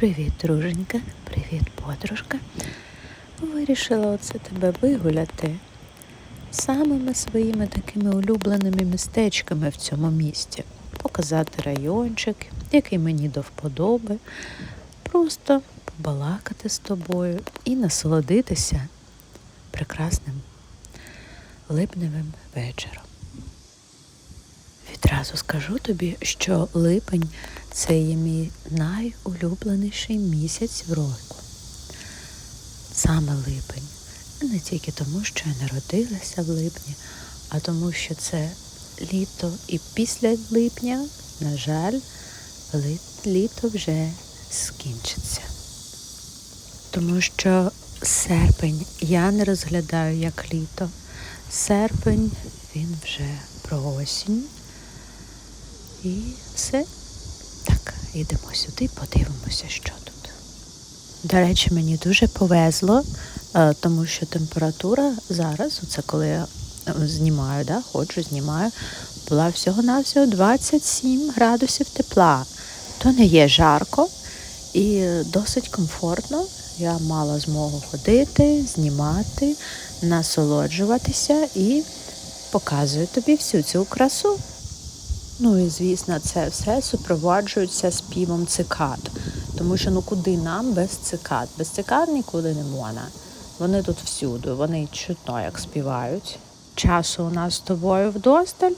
Привіт, друженька, привіт, подружка. Вирішила оце тебе вигуляти самими своїми такими улюбленими містечками в цьому місті. Показати райончик, який мені до вподоби. Просто побалакати з тобою і насолодитися прекрасним липневим вечором. Відразу скажу тобі, що липень це є мій найулюбленіший місяць в року. Саме липень. Не тільки тому, що я народилася в липні, а тому, що це літо і після липня, на жаль, літо вже скінчиться. Тому що серпень я не розглядаю як літо. Серпень він вже про осінь. І все. Йдемо сюди, подивимося, що тут. До речі, мені дуже повезло, е, тому що температура зараз, це коли я е, знімаю, да, ходжу, знімаю, була всього-навсього 27 градусів тепла. То не є жарко і досить комфортно. Я мала змогу ходити, знімати, насолоджуватися і показую тобі всю цю красу. Ну і звісно, це все супроводжується співом цикад. Тому що ну куди нам без цикад? Без цикад нікуди не можна. Вони тут всюди, вони чутно як співають. Часу у нас з тобою вдосталь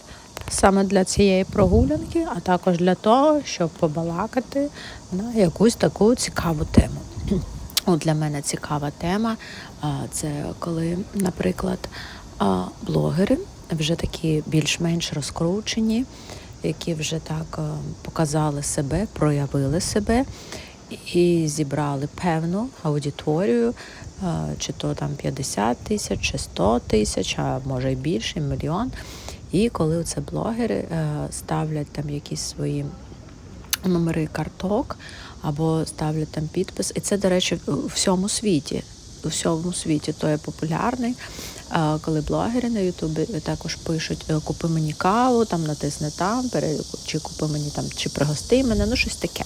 саме для цієї прогулянки, а також для того, щоб побалакати на якусь таку цікаву тему. От для мене цікава тема це коли, наприклад, блогери вже такі більш-менш розкручені, які вже так е, показали себе, проявили себе і зібрали певну аудиторію, е, чи то там 50 тисяч, чи 100 тисяч, а може й більше, мільйон. І коли це блогери е, ставлять там якісь свої номери карток або ставлять там підпис. І це, до речі, у всьому світі. У всьому світі то є популярний. А Коли блогери на Ютубі також пишуть е, купи мені каву, там натисни там, чи купи мені там, чи пригости мене, ну щось таке.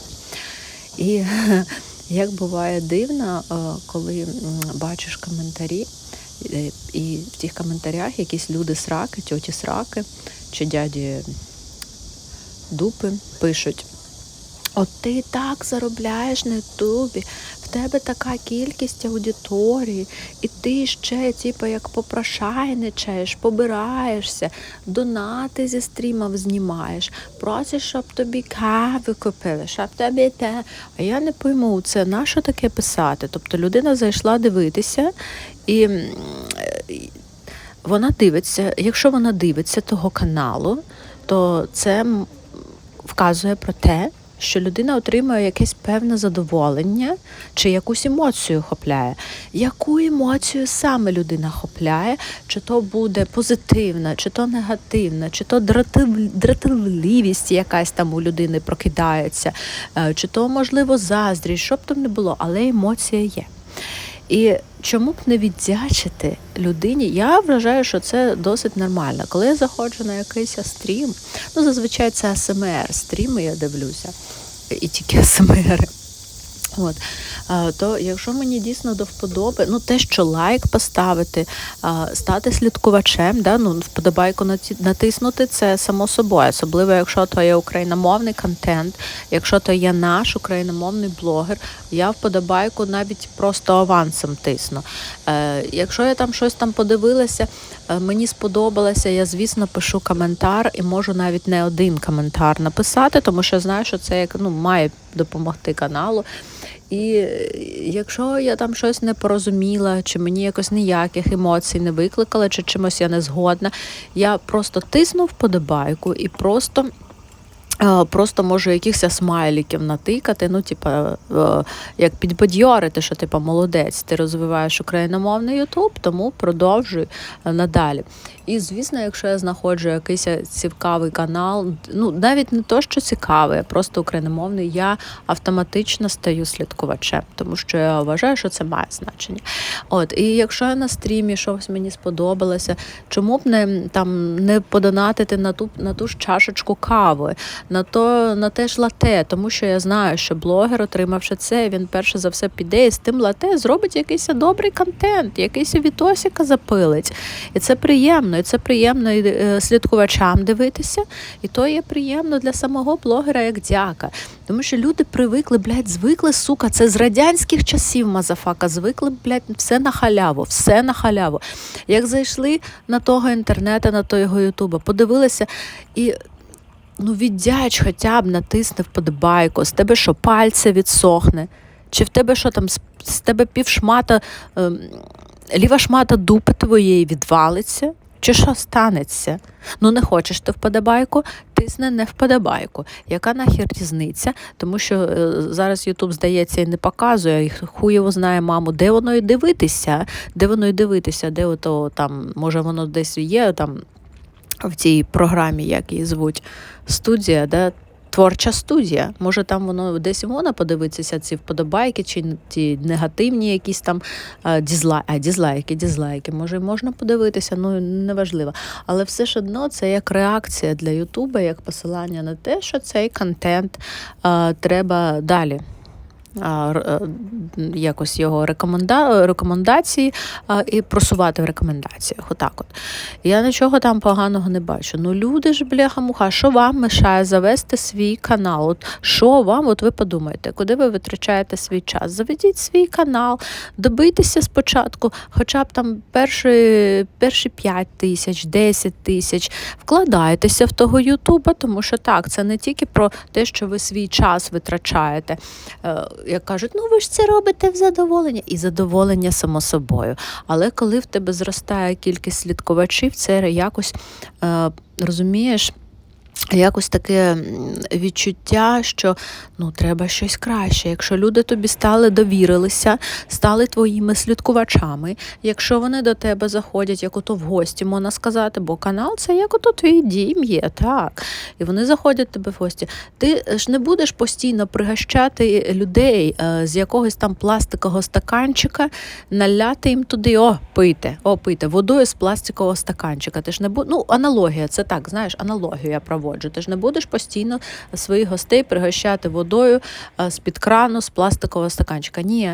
І як буває дивно, е, коли бачиш коментарі, е, і в тих коментарях якісь люди сраки, тьоті сраки чи дяді дупи пишуть. От ти так заробляєш на Ютубі, в тебе така кількість аудиторії, і ти ще, типу, як попрошайничаєш, побираєшся, донати зі стрімів знімаєш, просиш, щоб тобі кави купили, щоб тобі те. А я не пойму, це на що таке писати? Тобто людина зайшла дивитися і. Вона дивиться, якщо вона дивиться того каналу, то це вказує про те, що людина отримує якесь певне задоволення чи якусь емоцію хопляє. Яку емоцію саме людина хопляє, чи то буде позитивна, чи то негативна, чи то дратівливість якась там у людини прокидається, е, чи то, можливо, заздрість, що б там не було, але емоція є. І чому б не віддячити людині? Я вважаю, що це досить нормально. Коли я заходжу на якийсь стрім, ну зазвичай це АСМР, стріми я дивлюся, і тільки АСМР. От, то якщо мені дійсно до вподоби, ну те, що лайк поставити, стати слідкувачем, да, ну, вподобайку натиснути, це само собою, особливо якщо то є україномовний контент, якщо то є наш україномовний блогер, я вподобайку навіть просто авансом тисну. Е, якщо я там щось там подивилася, е, мені сподобалося, я звісно пишу коментар і можу навіть не один коментар написати, тому що знаю, що це як ну має допомогти каналу. І е, якщо я там щось не порозуміла, чи мені якось ніяких емоцій не викликала, чи чимось я не згодна, я просто тисну вподобайку і просто. е, Просто можу якихось смайликів натикати, ну, типа, е, як підбадьорити, що типа молодець, ти розвиваєш україномовний Ютуб, тому продовжуй надалі. І звісно, якщо я знаходжу якийсь цікавий канал, ну навіть не то, що цікавий, а просто україномовний, я автоматично стаю слідкувачем, тому що я вважаю, що це має значення. От, і якщо я на стрімі щось мені сподобалося, чому б не там не подонатити на ту на ту ж чашечку кави, на то на те ж лате, тому що я знаю, що блогер, отримавши це, він перше за все піде і з тим лате зробить якийсь добрий контент, якийсь відосика запилить. І це приємно, і це приємно і е, слідкувачам дивитися, і то є приємно для самого блогера як дяка. Тому що люди привикли, блядь, звикли, сука, це з радянських часів мазафака, звикли, блядь, все на халяву, все на халяву. Як зайшли на того інтернету, на того ютуба, подивилися і. Ну, віддяч хоча б натисни вподобайку, з тебе що пальце відсохне, чи в тебе що там, з, тебе півшмата, ем, ліва шмата дупи твоєї відвалиться, чи що станеться? Ну, не хочеш ти вподобайку, тисни не вподобайку. Яка нахер різниця? Тому що е, зараз Ютуб, здається, і не показує, і хуєво знає, маму, де воно і дивитися, де воно і дивитися, де ото там, може, воно десь є там в цій програмі, як її звуть, студія, да? Творча студія. Може, там воно десь вона подивитися, ці вподобайки, чи ті негативні якісь там а, дізлай... а, дізлайки, дізлайки. Може, можна подивитися, ну неважливо. Але все ж одно це як реакція для Ютуба, як посилання на те, що цей контент а, треба далі. Е, Якось його рекоменда... рекомендації і просувати в рекомендаціях. Отак от. Я нічого там поганого не бачу. Ну люди ж, бляха-муха, що вам мешає завести свій канал? От що вам, от ви подумаєте, куди ви витрачаєте свій час? Заведіть свій канал, добийтеся спочатку, хоча б там перші, перші 5 тисяч, 10 тисяч. Вкладайтеся в того Ютуба, тому що так, це не тільки про те, що ви свій час витрачаєте. Як кажуть, ну ви ж це робите в задоволення, і задоволення само собою. Але коли в тебе зростає кількість слідкувачів, це якось е, розумієш. Якось таке відчуття, що ну треба щось краще. Якщо люди тобі стали довірилися, стали твоїми слідкувачами. Якщо вони до тебе заходять, як ото в гості, можна сказати, бо канал це як ото твій дім є, так. І вони заходять тебе в гості. Ти ж не будеш постійно пригощати людей е, з якогось там пластикового стаканчика, наляти їм туди, о, пийте, о, пийте, водою з пластикового стаканчика. Ти ж не бу... ну, аналогія, це так, знаєш, аналогію я проводжу. Ти ж не будеш постійно своїх гостей пригощати водою е, з-під крану, з пластикового стаканчика. Ні.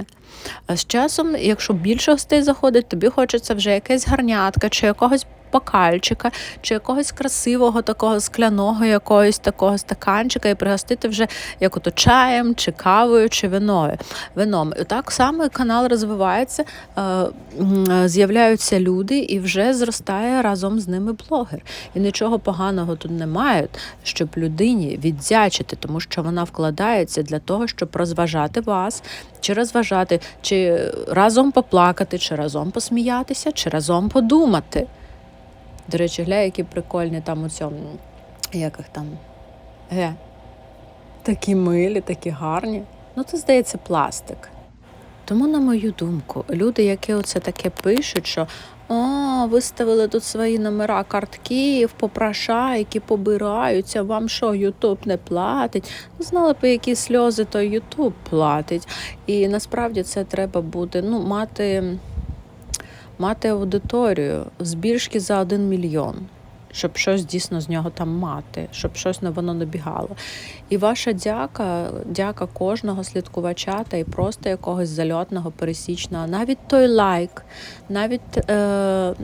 З часом, якщо більше гостей заходить, тобі хочеться вже якесь гарнятка чи якогось бокальчика, чи якогось красивого такого скляного якогось такого стаканчика і пригостити вже як ото чаєм, чи кавою, чи виною. вином. І так само канал розвивається, е, е, з'являються люди і вже зростає разом з ними блогер. І нічого поганого тут немає, щоб людині віддячити, тому що вона вкладається для того, щоб розважати вас, чи розважати, чи разом поплакати, чи разом посміятися, чи разом подумати. До речі, гля, які прикольні там у цьому, як їх там. Ге. Такі милі, такі гарні. Ну, це здається пластик. Тому, на мою думку, люди, які оце таке пишуть, що о, виставили тут свої номера картків, попрошайки, побираються, вам що, Ютуб не платить? Ну, знали б, які сльози, то Ютуб платить. І насправді це треба буде ну, мати мати аудиторію збільшки за один мільйон, щоб щось дійсно з нього там мати, щоб щось воно набігало. І ваша дяка, дяка кожного слідкувача та і просто якогось зальотного, пересічного, навіть той лайк, навіть е,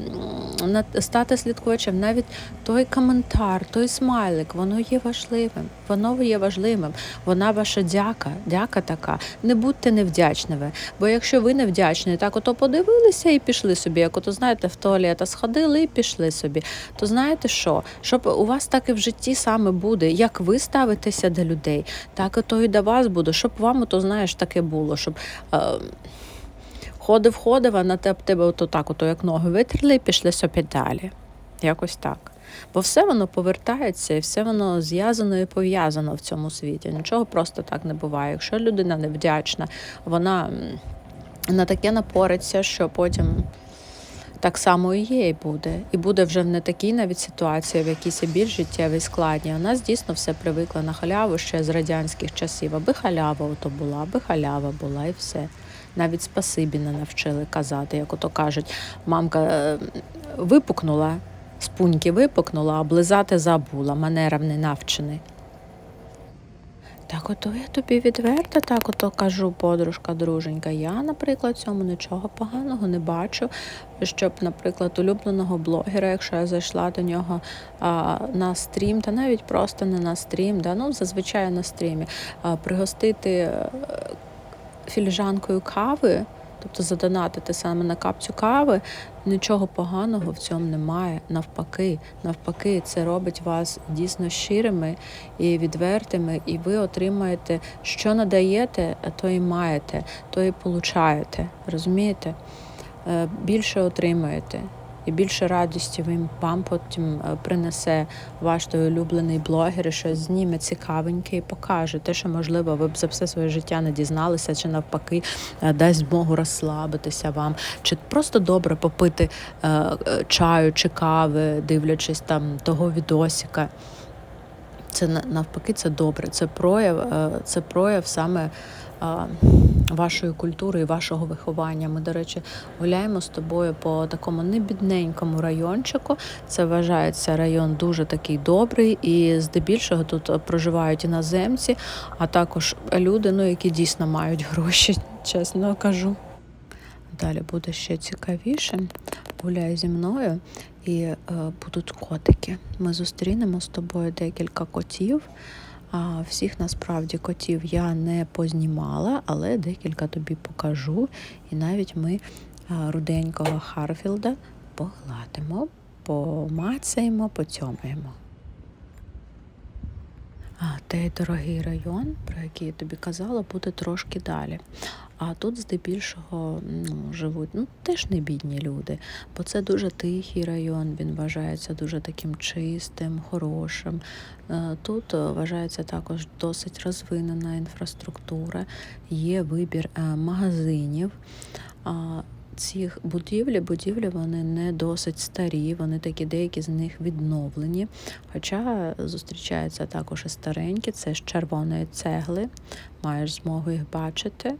стати слідкувачем, навіть той коментар, той смайлик, воно є важливим. Воно є важливим. Вона ваша дяка, дяка така. Не будьте невдячними. Бо якщо ви невдячні, так ото подивилися і пішли собі, як ото знаєте, в туалет сходили і пішли собі. То знаєте що? Щоб у вас так і в житті саме буде, як ви ставитеся до людей, так то і до вас буде, щоб вам ото знаєш таке було, щоб. Е, Ходив, ходив, а на тебе, тебе ото так, ото як ноги витерли і пішли собі далі. Якось так. Бо все воно повертається і все воно зв'язано і пов'язано в цьому світі. Нічого просто так не буває. Якщо людина невдячна, вона на таке напориться, що потім так само і є, і буде. І буде вже в не такій навіть ситуації, в якійсь більш життєвій складні. У нас дійсно все привикло на халяву ще з радянських часів, аби халява ото була, аби халява була, і все. Навіть спасибі не навчили казати, як ото кажуть, мамка е, випукнула, з пуньки випукнула, а облизати забула, манерам не навчений. Так ото я тобі відверто, так ото кажу, подружка, друженька. Я, наприклад, цьому нічого поганого не бачу. Щоб, наприклад, улюбленого блогера, якщо я зайшла до нього а, на стрім, та навіть просто не на стрім, да, ну зазвичай на стрімі, а, пригостити е, філіжанкою кави. Тобто задонатити саме на капцю кави, нічого поганого в цьому немає. Навпаки, навпаки, це робить вас дійсно щирими і відвертими, і ви отримаєте, що надаєте, то і маєте, то і получаєте. Розумієте? Е, Більше отримаєте. І більше радості він вам потім е, принесе ваш той улюблений блогер, і щось зніме цікавеньке і покаже те, що можливо ви б за все своє життя не дізналися, чи навпаки е, дасть змогу розслабитися вам, чи просто добре попити е, чаю чи кави, дивлячись там того відосика. Це навпаки, це добре. Це прояв, це прояв саме вашої культури і вашого виховання. Ми, до речі, гуляємо з тобою по такому небідненькому райончику. Це вважається район дуже такий добрий, і здебільшого тут проживають іноземці, а також люди, ну які дійсно мають гроші, чесно кажу. Далі буде ще цікавіше. Гуляй зі мною і е, будуть котики. Ми зустрінемо з тобою декілька котів. А всіх насправді котів я не познімала, але декілька тобі покажу. І навіть ми руденького Харфілда погладимо, помацаємо, поцьомаємо. А той дорогий район, про який я тобі казала, буде трошки далі. А тут здебільшого ну, живуть ну, теж не бідні люди, бо це дуже тихий район, він вважається дуже таким чистим, хорошим. Е, Тут е, вважається також досить розвинена інфраструктура, є вибір е, магазинів. Ці будівлі, будівлі вони не досить старі, вони такі деякі з них відновлені. Хоча зустрічаються також і старенькі, це з червоної цегли, маєш змогу їх бачити.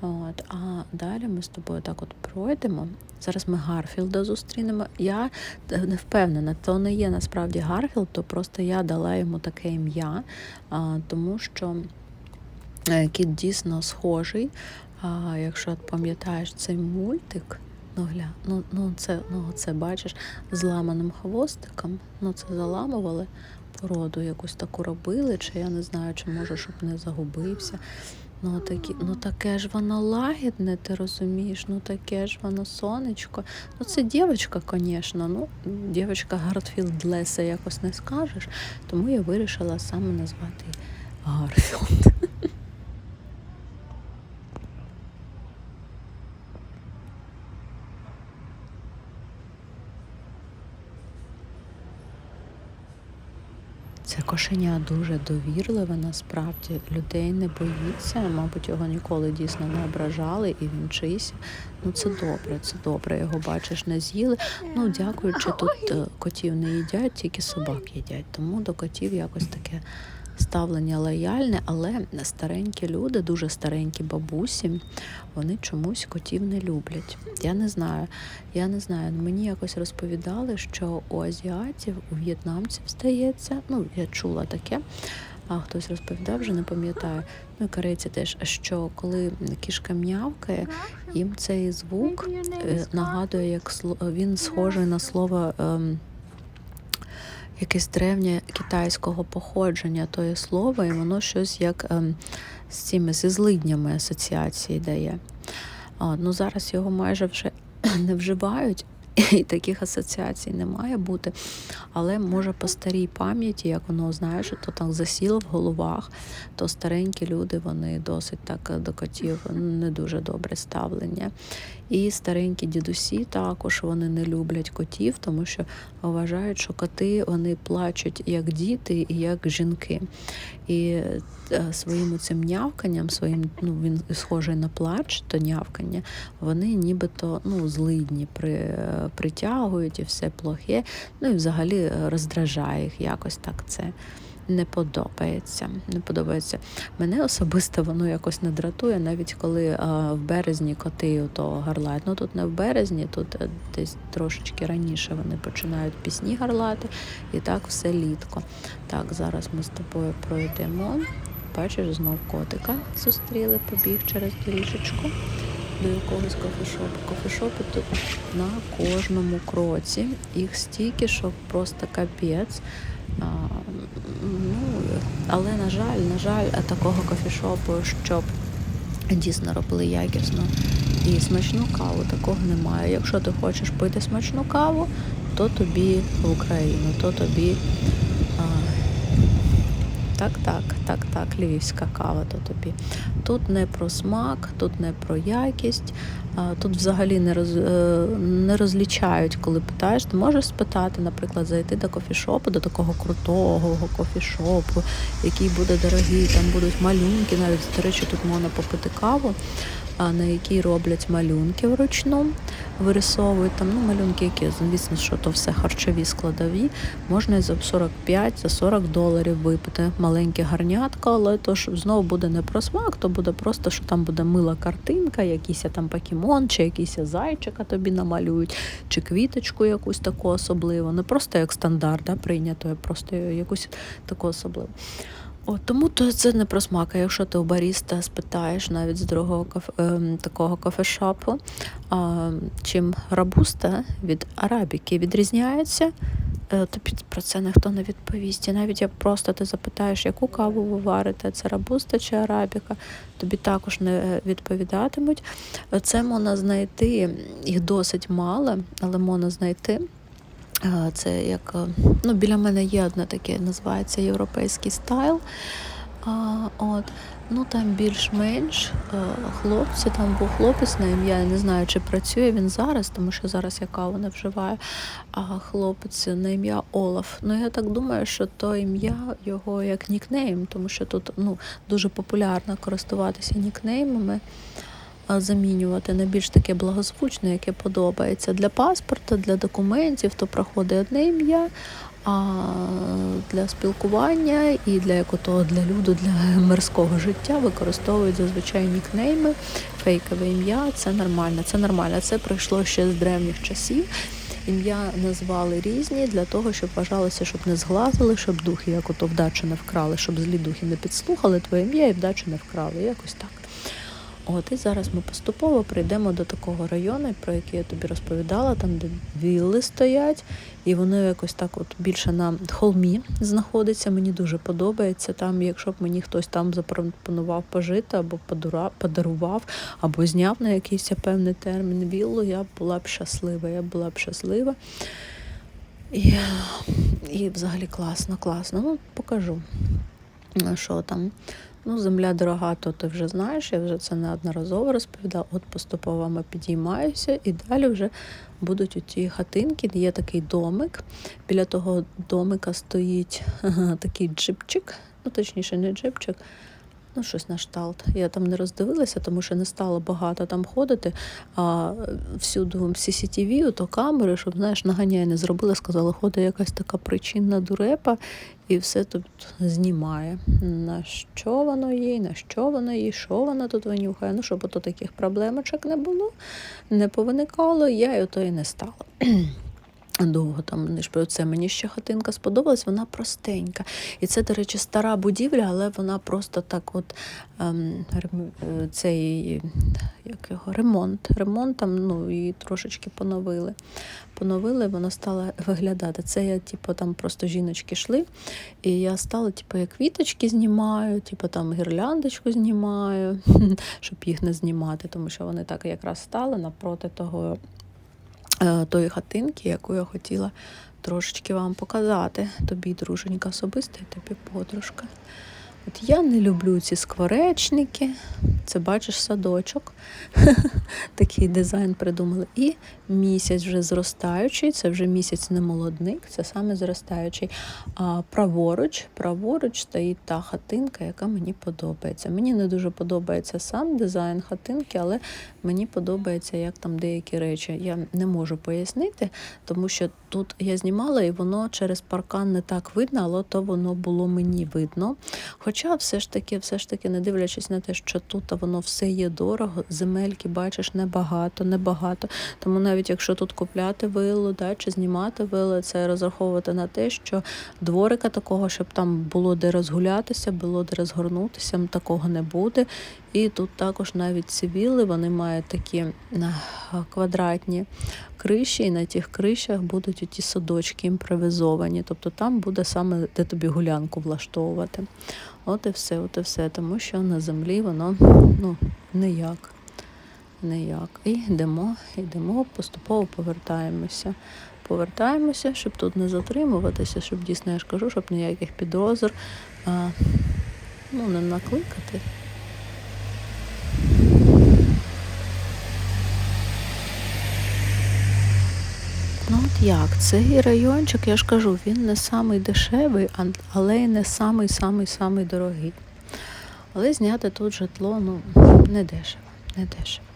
От, а далі ми з тобою так от пройдемо. Зараз ми Гарфілда зустрінемо. Я не впевнена, то не є насправді Гарфілд, то просто я дала йому таке ім'я, тому що е, кіт дійсно схожий. А якщо пам'ятаєш цей мультик, ну гля, ну, ну це ну це бачиш з ламаним хвостиком, ну це заламували породу, якусь таку робили, чи я не знаю, чи може, щоб не загубився. Ну, такі, ну таке ж воно лагідне, ти розумієш, ну таке ж воно сонечко. Ну це дівчинка, звісно. Ну, дівчинка Гартфілд Леса якось не скажеш, тому я вирішила саме назвати Гарфілд. Це кошеня дуже довірливе, насправді людей не боїться. Мабуть, його ніколи дійсно не ображали і він чийся. Ну це добре, це добре. Його бачиш, не з'їли. Ну, дякуючи, тут е, котів не їдять, тільки собак їдять. Тому до котів якось таке ставлення лояльне, але старенькі люди, дуже старенькі бабусі, вони чомусь котів не люблять. Я не знаю. Я не знаю. Мені якось розповідали, що у азіатів, у в'єтнамців здається, ну я чула таке. А хтось розповідав, вже не пам'ятаю. Ну і корейці теж, що коли кішка м'явкає, їм цей звук е, нагадує, як він схожий на слово. Якесь древнє китайського походження тоє слово, і воно щось як ем, з цими зі злиднями асоціації дає. А, ну зараз його майже вже не вживають, і таких асоціацій не має бути. Але може по старій пам'яті, як воно знаєш, то так засіло в головах, то старенькі люди вони досить так до котів не дуже добре ставлення. І старенькі дідусі також вони не люблять котів, тому що вважають, що коти вони плачуть як діти і як жінки. І е, своїм цим нявканням, своїм, ну він схожий на плач, то нявкання, вони нібито ну, злидні при, притягують і все плохе. Ну і взагалі е, роздражає їх якось так це. Не подобається. Не подобається. Мене особисто воно якось не дратує, навіть коли а, в березні коти ото гарлають. Ну тут не в березні, тут е, десь трошечки раніше вони починають пісні гарлати, і так все літко. Так, зараз ми з тобою пройдемо, бачиш, знов котика зустріли, побіг через доріжечку до якогось кофешопу. Кофешопи тут на кожному кроці. Їх стільки, що просто капець. Ну, але, на жаль, на жаль, такого кофішопу, щоб дійсно робили якісно і смачну каву, такого немає. Якщо ти хочеш пити смачну каву, то тобі в Україну, то тобі. Так, так, так, так, львівська кава то тобі. Тут не про смак, тут не про якість, тут взагалі не роз, е, не розлічають, коли питаєш. Ти можеш спитати, наприклад, зайти до кофішопу, до такого крутого кофішопу, який буде дорогий, там будуть малюнки, навіть, до речі, тут можна попити каву, на якій роблять малюнки вручну, вирисовують там ну, малюнки, які, звісно, що то все харчові складові. Можна за 45, за 40 доларів випити маленьке гарнятко, але то ж знову буде не про смак, то буде просто, що там буде мила картинка, якийсь там покемон, чи якийсь зайчика тобі намалюють, чи квіточку якусь таку особливу. Не просто як стандарт, да, прийнято, а просто якусь таку особливу. От, тому то це не про смак. Якщо ти у баріста спитаєш навіть з дорогого кафе, е, такого кафешопу, а, чим рабуста від арабіки відрізняється, е, тобі про це ніхто не відповість. І навіть як просто ти запитаєш, яку каву ви варите, це рабуста чи арабіка, тобі також не відповідатимуть. Це можна знайти, їх досить мало, але можна знайти. Е, Це як е, ну, біля мене є одне таке, називається європейський стайл. А, от. Ну там більш-менш е, хлопці, там був хлопець на ім'я, я не знаю, чи працює він зараз, тому що зараз я каву не вживаю. А хлопець на ім'я Олаф. Ну я так думаю, що то ім'я його як нікнейм, тому що тут ну, дуже популярно користуватися нікнеймами замінювати на більш таке благозвучне, яке подобається. Для паспорта, для документів, то проходить одне ім'я, а для спілкування і для якого для люду, для мирського життя використовують зазвичай нікнейми, фейкове ім'я. Це нормально. Це нормально. Це пройшло ще з древніх часів. Ім'я назвали різні для того, щоб вважалося, щоб не зглазили, щоб духи, як ото вдачу не вкрали, щоб злі духи не підслухали твоє ім'я і вдачу не вкрали. Якось так. От і зараз ми поступово прийдемо до такого району, про який я тобі розповідала, там де вілли стоять, і воно якось так от більше на холмі знаходиться. Мені дуже подобається. Там, якщо б мені хтось там запропонував пожити, або подарував, або зняв на якийсь певний термін віллу, я була б щаслива. Я була б щаслива. І, і взагалі класно, класно. Ну, покажу, що там. Ну, земля дорога, то ти вже знаєш, я вже це неодноразово розповідала. От поступово ми підіймаюся, і далі вже будуть у ті хатинки, є такий домик. Біля того домика стоїть такий джипчик, ну точніше, не джипчик. Ну, щось на кшталт. Я там не роздивилася, тому що не стало багато там ходити. А всюди CCTV, то камери, щоб знаєш, наганяй не зробили, сказали, ходить якась така причинна дурепа, і все тут знімає. На що воно їй, на що воно їй, що вона тут винюхає. Ну, щоб ото таких проблемочок не було, не повиникало, я й ото і не стала. Довго там не про це мені ще хатинка сподобалась, вона простенька. І це, до речі, стара будівля, але вона просто так, от ем, е, цей як його, ремонт. Ремонт там ну, її трошечки поновили. Поновили, вона стала виглядати. Це я, типу, там просто жіночки йшли, і я стала, типу, як квіточки знімаю, типу там гірляндочку знімаю, щоб їх не знімати, тому що вони так якраз стали напроти того тої хатинки, яку я хотіла трошечки вам показати. Тобі, друженька, особиста і тобі подружка. От я не люблю ці скворечники. Це бачиш садочок. Такий дизайн придумали. І місяць вже зростаючий, це вже місяць не молодник, це саме зростаючий. А праворуч, праворуч стоїть та хатинка, яка мені подобається. Мені не дуже подобається сам дизайн хатинки, але мені подобається, як там деякі речі. Я не можу пояснити, тому що тут я знімала, і воно через паркан не так видно, але то воно було мені видно. Хоча все ж таки, все ж таки, не дивлячись на те, що тут воно все є дорого, земельки бачиш небагато, небагато. Тому навіть якщо тут купляти виллу, да, чи знімати вилли, це розраховувати на те, що дворика такого, щоб там було де розгулятися, було де розгорнутися, такого не буде. І тут також навіть ці вілли, вони мають такі квадратні криші, і на тих кришах будуть оті садочки імпровізовані. Тобто там буде саме де тобі гулянку влаштовувати. От і все, от і все. Тому що на землі воно ну, ніяк. Ніяк. І йдемо, йдемо, поступово повертаємося. Повертаємося, щоб тут не затримуватися, щоб дійсно я ж кажу, щоб ніяких підозр а, ну, не накликати. Ну от як, цей райончик, я ж кажу, він не самий дешевий, але й не самий самий самий дорогий. Але зняти тут житло ну, не дешево, не дешево.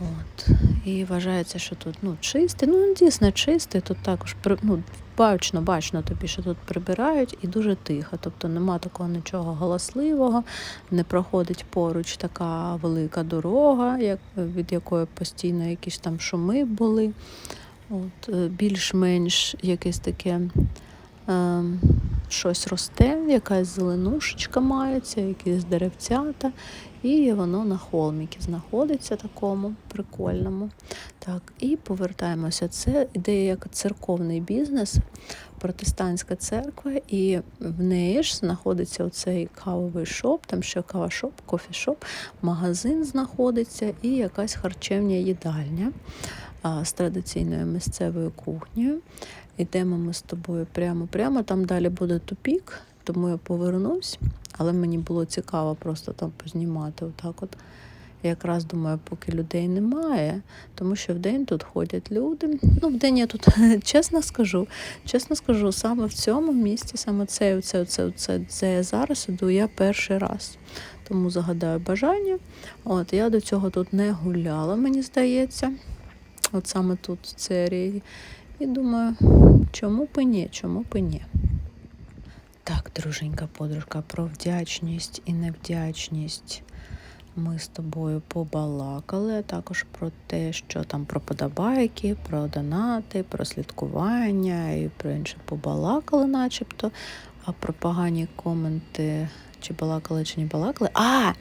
От. І вважається, що тут ну, чистий, ну дійсно чистий, тут також ну, бачно, бачно тобі, що тут прибирають і дуже тихо. Тобто нема такого нічого галасливого, не проходить поруч така велика дорога, як, від якої постійно якісь там шуми були. От, е, більш-менш якесь таке е, щось росте, якась зеленушечка мається, якісь деревцята, і воно на холміки знаходиться такому прикольному. Так, і повертаємося. Це ідея як церковний бізнес, протестантська церква, і в неї ж знаходиться оцей кавовий шоп, там ще кава-шоп, кофішоп, магазин знаходиться і якась харчевня їдальня з традиційною місцевою кухнею. Йдемо ми з тобою прямо-прямо. Там далі буде тупік, тому я повернусь. Але мені було цікаво просто там познімати. Отак от. Я якраз думаю, поки людей немає, тому що вдень тут ходять люди. Ну, вдень я тут, чесно скажу, чесно скажу, саме в цьому місці, саме це, оце, оце, оце, це я зараз іду я перший раз. Тому загадаю бажання. От я до цього тут не гуляла, мені здається. От саме тут в серії. І думаю, чому б і ні, чому б і ні. Так, друженька подружка, про вдячність і невдячність ми з тобою побалакали, а також про те, що там про подобайки, про донати, про слідкування і про інше побалакали, начебто. А про погані коменти, чи балакали, чи не балакали. А!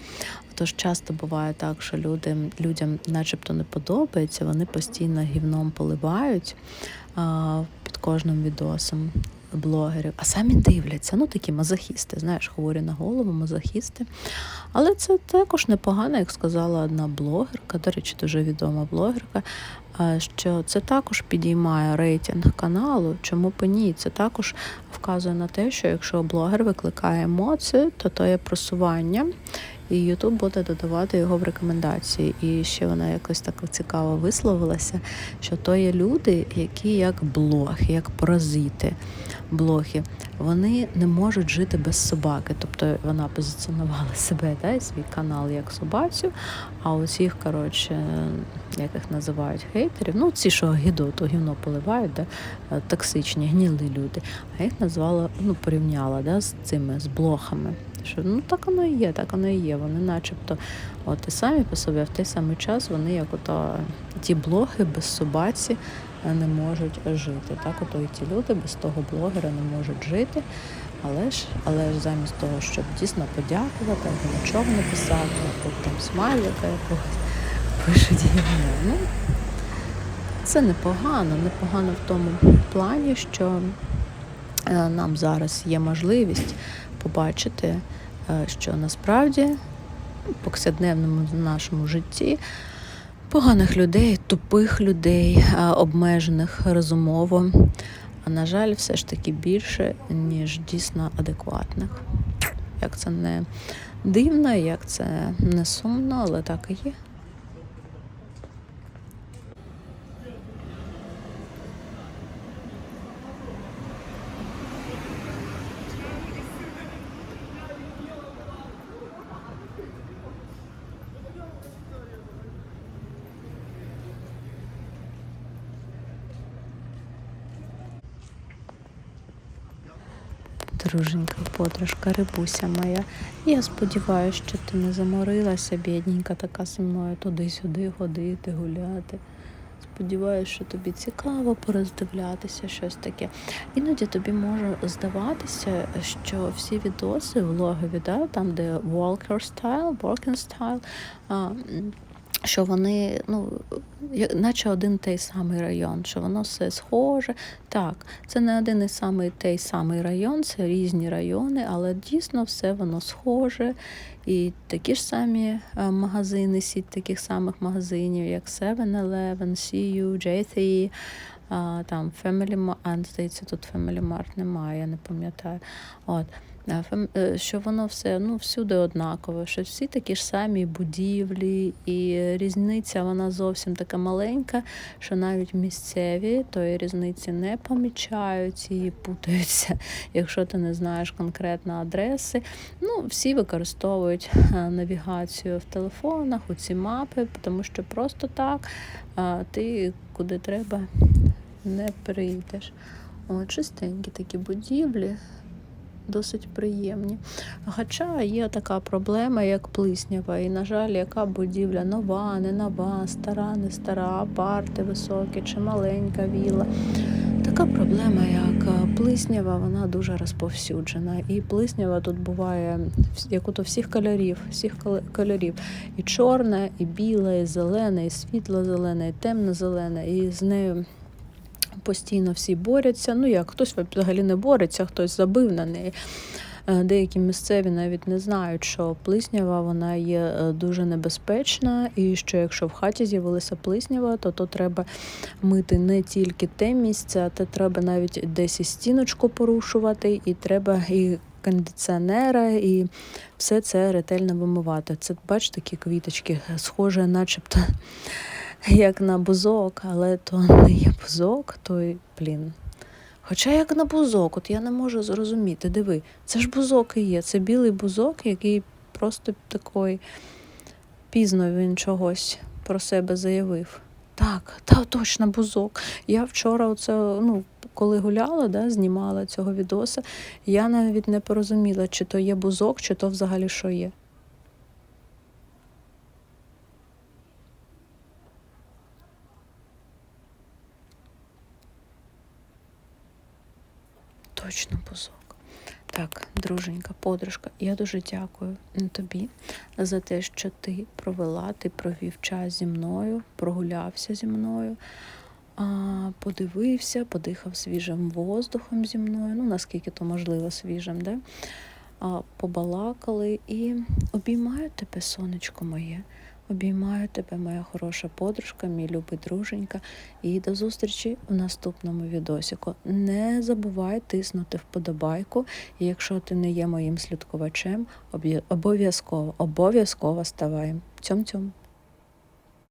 Тож часто буває так, що люди, людям начебто не подобається, вони постійно гівном поливають під кожним відосом блогерів, а самі дивляться, ну такі мазохісти, знаєш, хворі на голову, мазохісти. Але це також непогано, як сказала одна блогерка, до речі, дуже відома блогерка, що це також підіймає рейтинг каналу. Чому і ні? Це також вказує на те, що якщо блогер викликає емоції, то то є просування. І Ютуб буде додавати його в рекомендації. І ще вона якось так цікаво висловилася, що то є люди, які як блоги, як паразити, блоги, вони не можуть жити без собаки. Тобто вона позиціонувала себе, да, свій канал як собацю, а ось їх, коротше, як їх називають хейтерів, ну ці, що гідоту, гівно поливають, да, токсичні, гніли люди, а їх назвала, ну, порівняла да, з цими, з блохами. Що ну так воно і є, так воно і є. Вони начебто, от і самі по собі, а в той самий час вони, як ото ті блоги без собаці не можуть жити. Так, ото і ті люди без того блогера не можуть жити. Але ж, але ж замість того, щоб дійсно подякувати, або нічого не писати, або там смайлика якогось пишуть. Ну, це непогано, непогано в тому плані, що е, нам зараз є можливість побачити, е, що насправді в повсякденному нашому житті поганих людей, тупих людей, е, обмежених розумово, а на жаль, все ж таки більше, ніж дійсно адекватних. Як це не дивно, як це не сумно, але так і є. Друженька, подружка, рибуся моя. Я сподіваюся, що ти не заморилася, бідненька така зі мною туди-сюди ходити, гуляти. Сподіваюся, що тобі цікаво пороздивлятися щось таке. Іноді тобі може здаватися, що всі відоси влогові, да, там, де walker style, walking style, що вони, ну, наче один той самий район, що воно все схоже. Так, це не один і самий той самий район, це різні райони, але дійсно все воно схоже. І такі ж самі е, магазини, сіть таких самих магазинів, як 7-Eleven, CU, J3, а, там Family Mart, а, здається, тут Family Mart немає, я не пам'ятаю. От. Е, Що воно все ну, всюди однакове, що всі такі ж самі будівлі, і різниця вона зовсім така маленька, що навіть місцеві тої різниці не помічають і путаються, якщо ти не знаєш конкретно адреси. Ну, всі використовують е, навігацію в телефонах, у ці мапи, тому що просто так ти куди треба не прийдеш. О, чистенькі такі будівлі, досить приємні. Хоча є така проблема, як плиснява. І, на жаль, яка будівля нова, не нова, стара, не стара, апарти високі чи маленька віла. Така проблема, як е, плиснява, вона дуже розповсюджена. І плиснява тут буває як ото всіх кольорів, всіх кольорів. І чорне, і біле, і зелене, і світло-зелене, і темно-зелене. І з нею постійно всі борються. Ну як хтось взагалі не бореться, хтось забив на неї. Е, Деякі місцеві навіть не знають, що плиснява вона є е, дуже небезпечна, і що якщо в хаті з'явилася плиснява, то то треба мити не тільки те місце, а то треба навіть десь і стіночку порушувати, і треба і кондиціонера, і все це ретельно вимивати. Це бач такі квіточки, схоже, начебто як на бузок, але то не є бузок, то й, блін. Хоча як на бузок, от я не можу зрозуміти. Диви, це ж бузок і є. Це білий бузок, який просто такий пізно він чогось про себе заявив. Так, та точно бузок. Я вчора оце, ну, коли гуляла, да, знімала цього відоса, я навіть не порозуміла, чи то є бузок, чи то взагалі що є. Точно бузок. Так, друженька, подружка, я дуже дякую тобі за те, що ти провела, ти провів час зі мною, прогулявся зі мною, подивився, подихав свіжим воздухом зі мною, ну наскільки то можливо свіжим, да? побалакали і обіймаю тебе, сонечко моє. Обіймаю тебе, моя хороша подружка, мій любий друженька. І до зустрічі в наступному відосіку. Не забувай тиснути вподобайку. І якщо ти не є моїм слідкувачем, обов'язково, обов'язково ставай. Цьом-цьом.